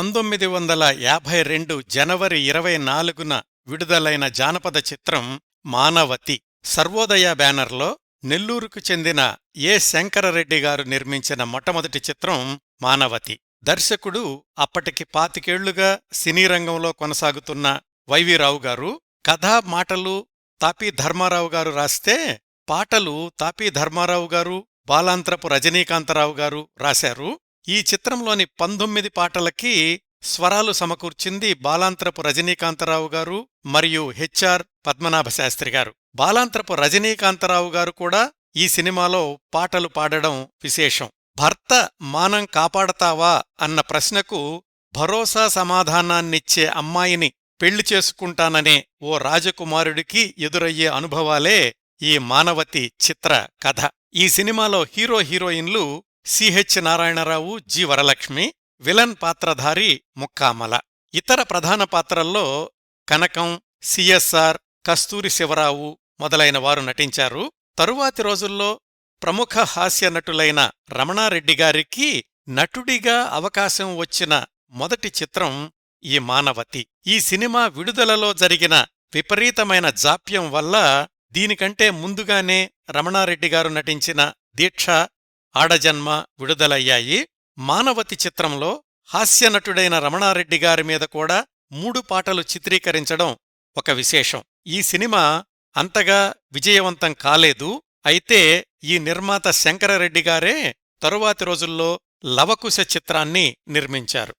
పంతొమ్మిది వందల యాభై రెండు జనవరి ఇరవై నాలుగున విడుదలైన జానపద చిత్రం మానవతి సర్వోదయ బ్యానర్లో నెల్లూరుకు చెందిన ఏ శంకరరెడ్డి గారు నిర్మించిన మొట్టమొదటి చిత్రం మానవతి. దర్శకుడు అప్పటికి పాతికేళ్ళుగా సినీ రంగంలో కొనసాగుతున్న వైవీరావు గారు కథా మాటలు తాపీ ధర్మారావు గారు రాస్తే పాటలు తాపీ ధర్మారావు గారు బాలాంత్రపు రజనీకాంతరావు గారు రాశారు. ఈ చిత్రంలోని పంతొమ్మిది పాటలకి స్వరాలు సమకూర్చింది బాలాంత్రపు రజనీకాంతరావు గారు మరియు హెచ్ఆర్ పద్మనాభశాస్త్రి గారు. బాలాంత్రపు రజనీకాంతరావు గారు కూడా ఈ సినిమాలో పాటలు పాడడం విశేషం. భర్త మానం కాపాడతావా అన్న ప్రశ్నకు భరోసా సమాధానాన్నిచ్చే అమ్మాయిని పెళ్ళి చేసుకుంటాననే ఓ రాజకుమారుడికి ఎదురయ్యే అనుభవాలే ఈ మానవతి చిత్ర కథ. ఈ సినిమాలో హీరో హీరోయిన్లు CH Narayanarao G Varalakshmi villain పాత్రధారి ముక్కామల. ఇతర ప్రధాన పాత్రల్లో కనకం సిఎస్ఆర్ కస్తూరి శివరావు మొదలైన వారు నటించారు. తరువాతి రోజుల్లో ప్రముఖ హాస్య నటులైన రమణారెడ్డి గారికి నటుడిగా అవకాశం వచ్చిన మొదటి చిత్రం ఈ మానవతి. ఈ సినిమా విడుదలలో జరిగిన విపరీతమైన జాప్యం వల్ల దీనికంటే ముందుగానే రమణారెడ్డి గారు నటించిన దీక్ష ఆడజన్మ విడుదలయ్యాయి. మానవతి చిత్రంలో హాస్యనటుడైన రమణారెడ్డి గారి మీద కూడా మూడు పాటలు చిత్రీకరించడం ఒక విశేషం. ఈ సినిమా అంతగా విజయవంతం కాలేదు. అయితే ఈ నిర్మాత శంకరరెడ్డి గారే తరువాతి రోజుల్లో లవకుశ చిత్రాన్ని నిర్మించారు.